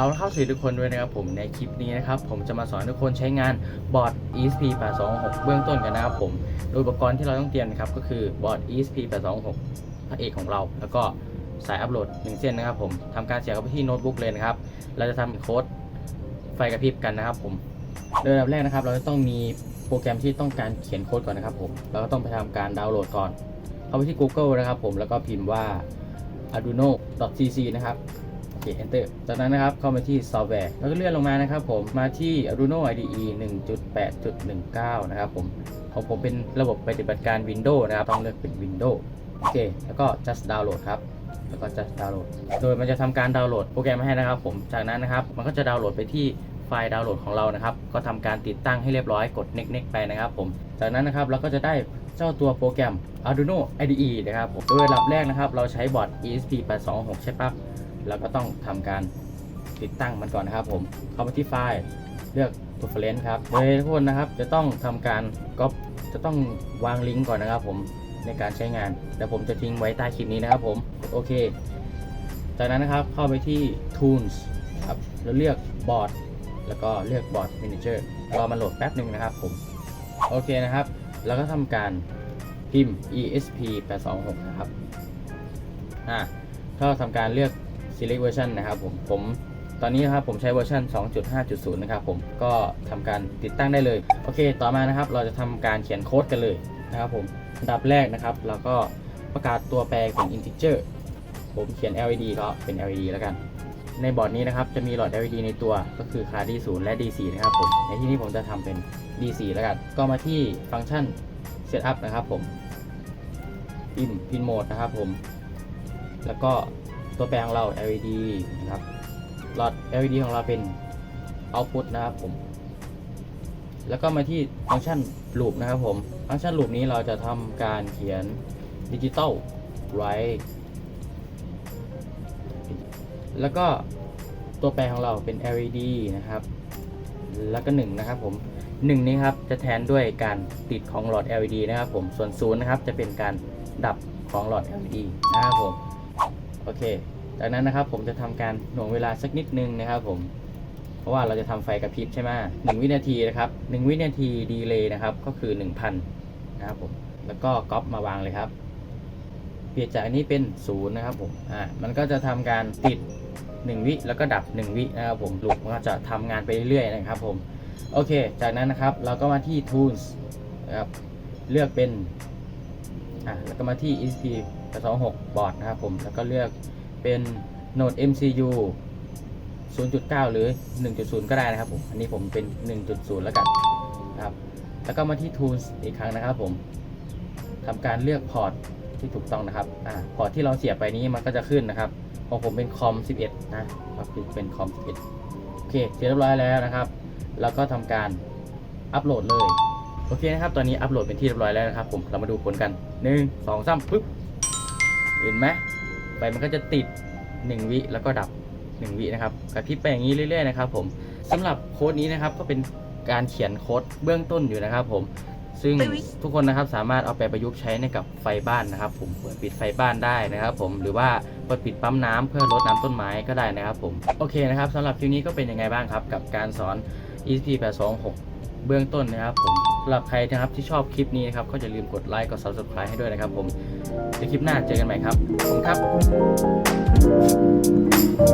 เอาเข้าสู่ทุกคนด้วยนะครับผมในคลิปนี้นะครับผมจะมาสอนทุกคนใช้งานบอร์ด ESP 826เบื้องต้นกันนะครับผมโดยอุปกรณ์ที่เราต้องเตรียมนะครับก็คือบอร์ด ESP 826พระเอกของเรา แล้วก็สายอัปโหลดหนึ่งเส้นนะครับผมทำการเสียบเข้าไปที่โน้ตบุ๊กเลยนะครับเราจะทำโค้ดไฟกระพริบกันนะครับผมโดยอันดับแรกนะครับ เราจะต้องมีโปรแกรมที่ต้องการเขียนโค้ดก่อนนะครับผมเราก็ต้องไปทำการดาวน์โหลดก่อน เข้าไปที่ Google นะครับผมแล้วก็พิมพ์ว่า arduino.cc นะครับ โอเค enter จากนั้นนะครับเข้ามาที่ซอฟต์แวร์แล้วก็เลื่อนลงมานะครับผมมาที่ Arduino IDE 1.8.19 นะครับผมของผมเป็นระบบปฏิบัติการ Windows นะครับ ต้องเลือกเป็น Windows โอเค แล้วก็ just download ครับแล้วก็ just download โดยมันจะทำการดาวน์โหลดโปรแกรมมาให้นะครับ ผม จากนั้นนะครับ มันก็จะดาวน์โหลดไปที่ไฟล์ดาวน์โหลดของเรานะครับ ก็ทำการติดตั้งให้เรียบร้อย กด next next ไปนะครับ ผม จากนั้นนะครับเราก็จะได้เจ้าตัวโปรแกรม Arduino IDE นะครับผมโดยระดับแรกนะครับ เราใช้บอร์ด ESP826 ใช่ปะ เราก็ต้องทำการติดตั้งมันก่อนนะครับ ผมเข้ามาที่ไฟล์เลือก reference ครับโดยทุกคนนะครับ จะต้องทำการก๊อปจะต้องวางลิงก์ก่อนนะครับ ผมในการใช้งานเดี๋ยวผมจะทิ้งไว้ใต้คลิปนี้นะครับ ผมโอเค จากนั้นนะครับเข้าไปที่ tools ครับแล้วเลือก board แล้วก็เลือก board manager รอมันโหลดแป๊บหนึ่งนะครับ ผมโอเคนะครับ แล้วก็ทำการพิมพ์ esp 826นะครับอ่าก็ทำการเลือก select version นะครับผมผมตอนนี้ครับผมใช้เวอร์ชัน2.5.0 นะครับผมก็ทำการติดตั้งได้เลย โอเค ต่อมานะครับ เราจะทำการเขียนโค้ดกันเลยนะครับผมอันดับแรกนะครับ เราก็ประกาศตัวแปรเป็น integer ผมเขียน LED ก็เป็น LED แล้วกัน ในบอร์ดนี้นะครับ จะมีหลอด LED ในตัวก็คือคา D0 และ D4 นะครับผม ในที่นี้ผมจะทำเป็น D4 แล้วกัน ก็มาที่ฟังก์ชัน Setup นะครับผมพินพินโหมดนะครับผม แล้วก็ ตัวแปรของเรา LED นะครับหลอด LED ของเราเป็น output นะครับผม แล้วก็มาที่ฟังก์ชัน loop นะครับผมฟังก์ชัน loop นี้เราจะทำการเขียน digital write แล้วก็ตัวแปรของเราเป็น LED นะครับ แล้วก็1นะครับผม1นี้ครับจะแทนด้วยการติดของหลอด LED นะครับผม ส่วน0นะครับจะเป็นการดับของหลอด LED นะครับผม โอเค จากนั้นนะครับผมจะทำการหน่วงเวลาสักนิดนึงนะครับผม เพราะว่าเราจะทำไฟกระพริบใช่ไหมหนึ่งวินาทีนะครับหนึ่งวินาทีดีเลย์นะครับ ก็คือ1,000นนะครับผม แล้วก็ก๊อปมาวางเลยครับ เปลี่ยนจากอันนี้เป็นศูนย์นะครับผม อ่า มันก็จะทำการติด1วิแล้วก็ดับ1วินะครับผมลูกมันก็จะทำงานไปเรื่อยๆนะครับผม โอเค จากนั้นนะครับเราก็มาที่ tools นะครับ เลือกเป็น อ่า แล้วก็มาที่ ESP 826 board นะครับผม แล้วก็เลือกเป็น Node MCU 0.9 หรือ 1.0 ก็ได้นะครับผม อันนี้ผมเป็น 1.0 แล้วกันนะครับ แล้วก็มาที่ tools อีกครั้งนะครับผมทำการเลือกพอร์ตที่ถูกต้องนะครับ อ่า พอร์ตที่เราเสียบไปนี้มันก็จะขึ้นนะครับ ของผมเป็นคอม 11 นะครับเป็นคอม 11 โอเค เสร็จเรียบร้อยแล้วนะครับ แล้วก็ทำการอัปโหลดเลย โอเคนะครับ ตอนนี้อัปโหลดเป็นที่เรียบร้อยแล้วนะครับผม เรามาดูผลกัน 1 2 3ปึ๊บ เห็นไหมไฟมันก็จะติด 1 วิแล้วก็ดับ 1 วินะครับกระพริบไปอย่างนี้เรื่อยๆนะครับผมสำหรับโค้ดนี้นะครับก็เป็นการเขียนโค้ดเบื้องต้นอยู่นะครับผมซึ่งทุกคนนะครับสามารถเอาไปประยุกต์ใช้ในกับไฟบ้านนะครับ ผมเปิดปิดไฟบ้านได้นะครับ ผมหรือว่าเปิดปิดปั๊มน้ำเพื่อลดน้ำต้นไม้ก็ได้นะครับผมโอเคนะครับสำหรับคลิปนี้ก็เป็นยังไงบ้างครับ กับการสอน ESP 826 เบื้องต้นนะครับผมสำหรับใครนะครับที่ชอบคลิปนี้นะครับก็อย่าลืมกดไลค์กด subscribe ให้ด้วยนะครับ ผมเดี๋ยวคลิปหน้าเจอกันใหม่ครับขอบคุณครับ